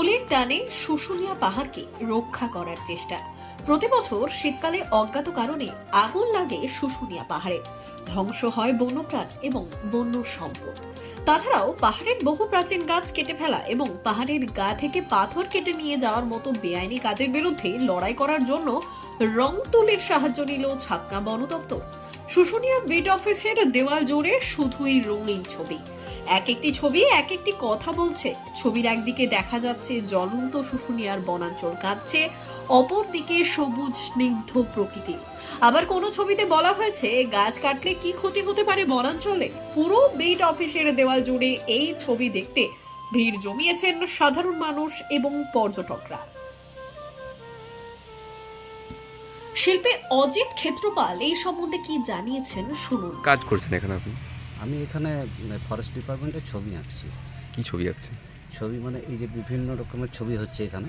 দোলের টানে শুশুনিয়া পাহাড়কে রক্ষা করার চেষ্টা। প্রতি বছর শীতকালে অজ্ঞাত কারণে আগুন লাগে শুশুনিয়া পাহাড়ে। ধ্বংস হয় বন্যপ্রাণ এবং বন্য সম্পদ। তাছাড়াও পাহাড়ের বহু প্রাচীন গাছ কেটে ফেলা এবং পাহাড়ের গা থেকে পাথর কেটে নিয়ে যাওয়ার মতো বেআইনি কাজের বিরুদ্ধে লড়াই করার জন্য রং তুলির সাহায্য নিল ছাপনা বন দপ্তর শুশুনিয়া বিট অফিসের দেওয়াল জুড়ে শুধুই রঙিন ছবি। এক একটি ছবি এক একটি কথা বলছে। ছবির একদিকে দেখা যাচ্ছে জ্বলন্ত শুশুনিয়ার বনাঞ্চল কাঁদছে অপর দিকে সবুজ, স্নিগ্ধ প্রকৃতি। আবার কোনো ছবিতে বলা হয়েছে, গাছ কাটলে কি ক্ষতি হতে পারে বনাঞ্চলে? পুরো বিট অফিসের দেওয়াল জুড়ে এই ছবি দেখতে ভিড় জমিয়েছেন সাধারণ মানুষ এবং পর্যটকরা। শিল্পী অজিত ক্ষেত্রপাল, এই সম্বন্ধে কি জানিয়েছেন? শুনুন। কাজ করছেন এখানে আপনি? আমি এখানে ফরেস্ট ডিপার্টমেন্টের ছবি আঁকছি। কি ছবি আঁকছি ছবি মানে এই যে বিভিন্ন রকমের ছবি হচ্ছে এখানে।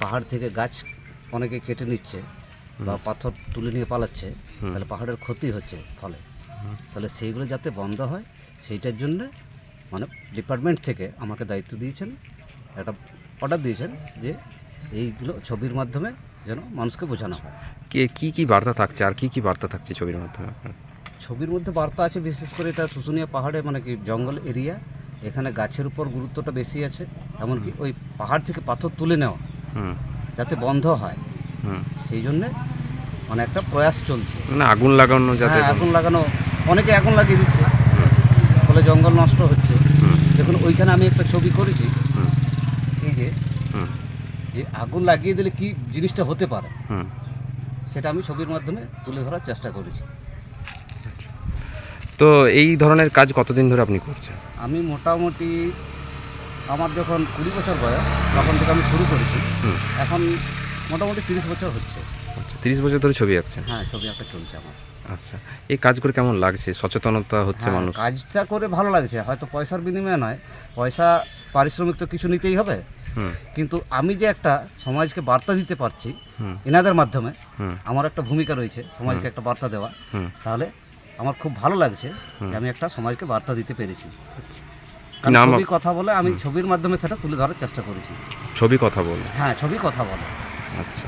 পাহাড় থেকে গাছ অনেকে কেটে নিচ্ছে বা পাথর তুলে নিয়ে পালাচ্ছে তাহলে পাহাড়ের ক্ষতি হচ্ছে ফলে। তাহলে সেইগুলো যাতে বন্ধ হয় সেইটার জন্য মানে ডিপার্টমেন্ট থেকে আমাকে দায়িত্ব দিয়েছেন একটা অর্ডার দিয়েছেন যে এইগুলো ছবির মাধ্যমে যেন মানুষকে বোঝানো হয়। কে কী কী বার্তা থাকছে? আর কী কী বার্তা থাকছে ছবির মাধ্যমে আপনার? ছবির মধ্যে বার্তা আছে বিশেষ করে এটা শুশুনিয়া পাহাড়ে মানে কি জঙ্গল এরিয়া। এখানে গাছের উপর গুরুত্বটা বেশি আছে এমনকি ওই পাহাড় থেকে পাথর তুলে নেওয়া হুম। যাতে বন্ধ হয়। হুম। সেই জন্যে মানে একটা প্রয়াস চলছে। মানে আগুন লাগানো যাতে হ্যাঁ আগুন লাগানো অনেকে আগুন লাগিয়ে দিচ্ছে। ফলে জঙ্গল নষ্ট হচ্ছে। দেখুন ওইখানে আমি একটা ছবি করেছি। এই যে হুম। যে আগুন লাগিয়ে দিলে কি জিনিসটা হতে পারে? হুম। সেটা আমি ছবির মাধ্যমে তুলে ধরার চেষ্টা করেছি। তো এই ধরনের কাজ কতদিন ধরে আপনি করছেন? আমি মোটামুটি আমার যখন কুড়ি বছর বয়স তখন থেকে আমি শুরু করেছি। এখন মোটামুটি তিরিশ বছর হচ্ছে। আচ্ছা তিরিশ বছর ধরে ছবি আঁকছেন? হ্যাঁ ছবি একটা চলছে আমার। আচ্ছা এই কাজ করে কেমন লাগছে? সচেতনতা হচ্ছে হ্যাঁ, মানুষ? কাজটা করে ভালো লাগছে। হয়তো পয়সার বিনিময়ে নয় পয়সা পারিশ্রমিক তো কিছু নিতেই হবে। কিন্তু আমি যে একটা সমাজকে বার্তা দিতে পারছি এনাদের মাধ্যমে আমার একটা ভূমিকা রয়েছে সমাজকে একটা বার্তা দেওয়া। তাহলে আমার খুব ভালো লাগছে যে আমি একটা সমাজকে বার্তা দিতে পেরেছি। আচ্ছা। কারণ ছবি কথা বলে আমি ছবির মাধ্যমে সেটা তুলে ধরার চেষ্টা করেছি। ছবি কথা বলে? হ্যাঁ ছবি কথা বলে। আচ্ছা।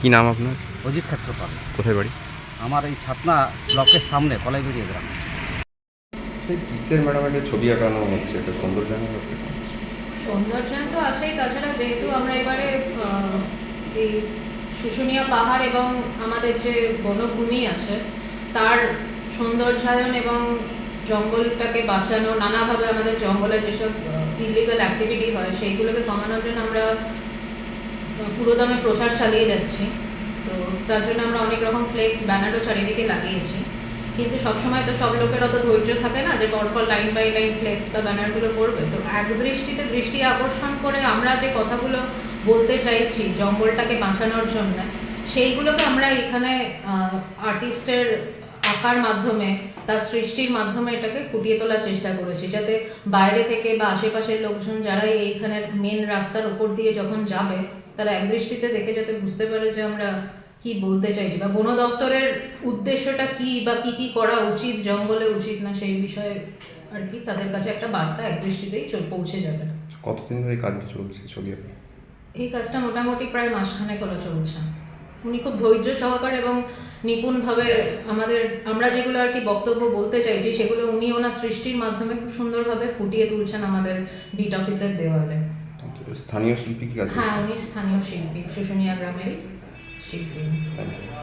কি নাম আপনার? অজিত ক্ষেত্রপাল কোথায় বাড়ি? আমার এই ছাতনা ব্লকের সামনে কলাইবেড়িয়া গ্রাম। কিসের ম্যাডাম একটা ছবি আঁকানো হচ্ছে এটা সুন্দর জানা সৌন্দর্যায়ন তো আছেই তাছাড়া যেহেতু আমরা এবারে এই শুশুনিয়া পাহাড় এবং আমাদের যে বনভূমি আছে তার সৌন্দর্যায়ন এবং জঙ্গলটাকে বাঁচানো, নানাভাবে আমাদের জঙ্গলে যেসব ইলিগাল অ্যাক্টিভিটি হয়, সেইগুলোকে কমানোর জন্য আমরা পুরোদমে প্রচার চালিয়ে যাচ্ছি। তো তার জন্য আমরা অনেক রকম ফ্লেক্স ব্যানারও চারিদিকে লাগিয়েছি। কিন্তু সবসময় তো সব লোকের অত ধৈর্য থাকে না যে পরপর লাইন বাই লাইন ফ্লেক্স বা ব্যানারগুলো করবে তো এক দৃষ্টিতে দৃষ্টি আকর্ষণ করে আমরা যে কথাগুলো বলতে চাইছি জঙ্গলটাকে বাঁচানোর জন্য, সেইগুলোকে আমরা এখানে আর্টিস্টের আঁকার মাধ্যমে তার সৃষ্টির মাধ্যমে এটাকে ফুটিয়ে তোলার চেষ্টা করেছি যাতে বাইরে থেকে বা আশেপাশের লোকজন যারা এইখানের মেন রাস্তার উপর দিয়ে যখন যাবে তারা এক দৃষ্টিতে দেখে যাতে বুঝতে পারে যে আমরা কি বলতে চাইছি বা বন দপ্তরের উদ্দেশ্যটা কি বা কি কি করা উচিত জঙ্গলে উচিত না সেই বিষয়ে আর কি তাদের কাছে একটা বার্তা এক দৃষ্টিতেই পৌঁছে যাবে। কতদিন ধরে কাজটা চলছে ছবি এই কাজটা মোটামুটি প্রায় মাসখানে করা চলছে। উনি খুব ধৈর্য সহকারে এবং নিপুণভাবে আমাদের আমরা যেগুলো আর কি বক্তব্য বলতে চাইছি সেগুলো উনি ওনার সৃষ্টির মাধ্যমে খুব সুন্দরভাবে ফুটিয়ে তুলছেন আমাদের বিট অফিসের দেওয়ালে। স্থানীয় শিল্পী কি হ্যাঁ উনি স্থানীয় শিল্পী শুশুনিয়া গ্রামেরই শিল্পী।